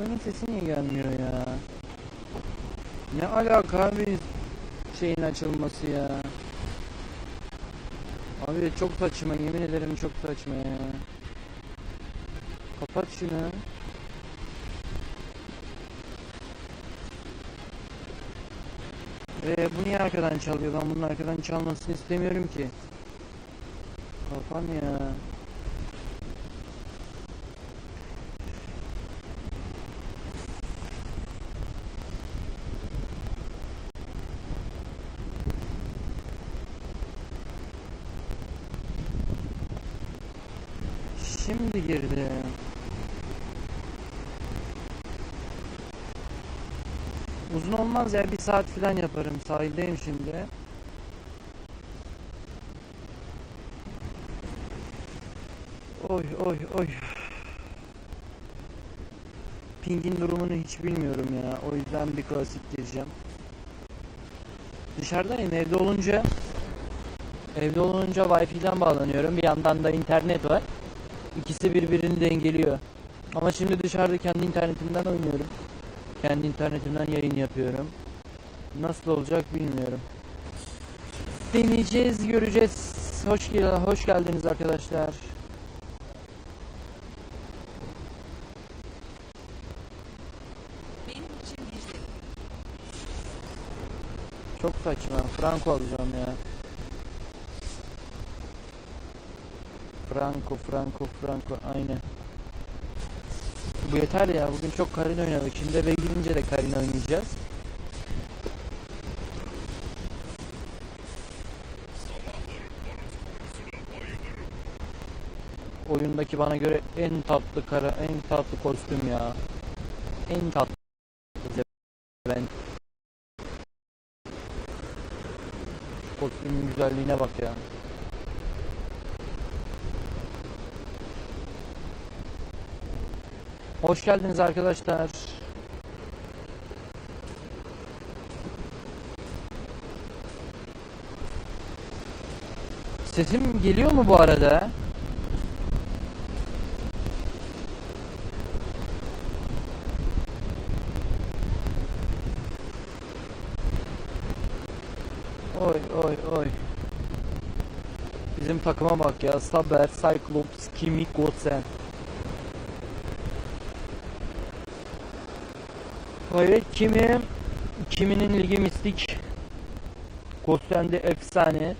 oyunun sesi niye gelmiyor ya? Ne alaka abi şeyin açılması ya? Abi çok saçma yemin ederim çok saçma ya. Kapat şunu. Ve bu niye arkadan çalıyor? Ben bunun arkadan çalmasını istemiyorum ki. Kafam ya. Şimdi girdi. Uzun olmaz ya bir saat falan yaparım. Sahildeyim şimdi. Oy oy oy. Ping'in durumunu hiç bilmiyorum ya. O yüzden bir klasik gireceğim. Dışarıdayım evde olunca evde olunca Wi-Fi'den bağlanıyorum. Bir yandan da internet var. İkisi birbirini dengeliyor. Ama şimdi dışarıda kendi internetimden oynuyorum. Kendi internetimden yayın yapıyorum. Nasıl olacak bilmiyorum. Deneyeceğiz, göreceğiz. Hoş gel hoş geldiniz arkadaşlar. Şey. Çok saçma. Franco alacağım ya. Franco, Franco, Franco. Aynen. Bu yeter ya. Bugün çok Karin oynadık. Şimdi eve gidince de Karin oynayacağız. Oyundaki bana göre en tatlı kara, en tatlı kostüm ya. En tatlı ben kostümün güzelliğine bak ya. Hoş geldiniz arkadaşlar. Sesim geliyor mu bu arada? Oy oy oy. Bizim takıma bak ya. Saber, Cyclops, Kimi, Gosen. Evet Kimi Kimi'nin ligi mistik? Gosen'de efsane.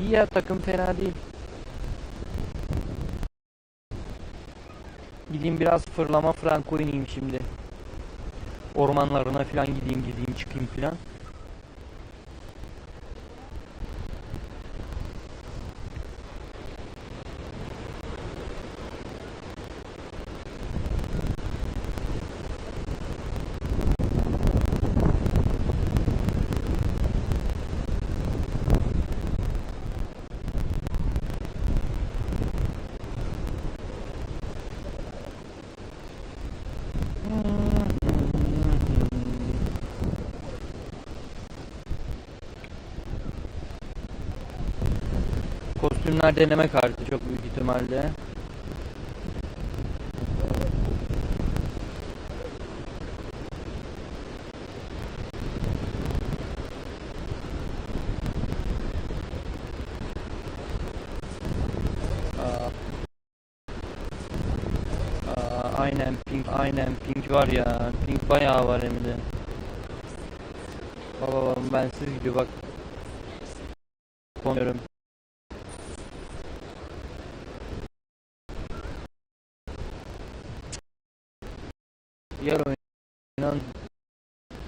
İyi ya takım fena değil. Gideyim biraz fırlama Franco oynayayım şimdi. Ormanlarına falan gideyim gideyim çıkayım falan Kostümler deneme kartı çok büyük ihtimalle. Aynen pink aynen pink var ya pink bayağı var hem de. Baba baba ben siz gidiyor bak. Konuyorum.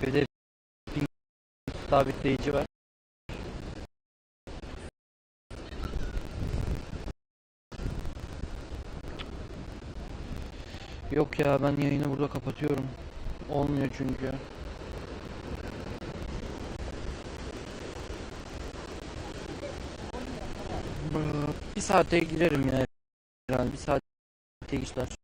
Bir de ping sabitleyici var. Yok ya ben yayını burada kapatıyorum. Olmuyor çünkü. Bir saate girerim ya. Yani bir saate geçler.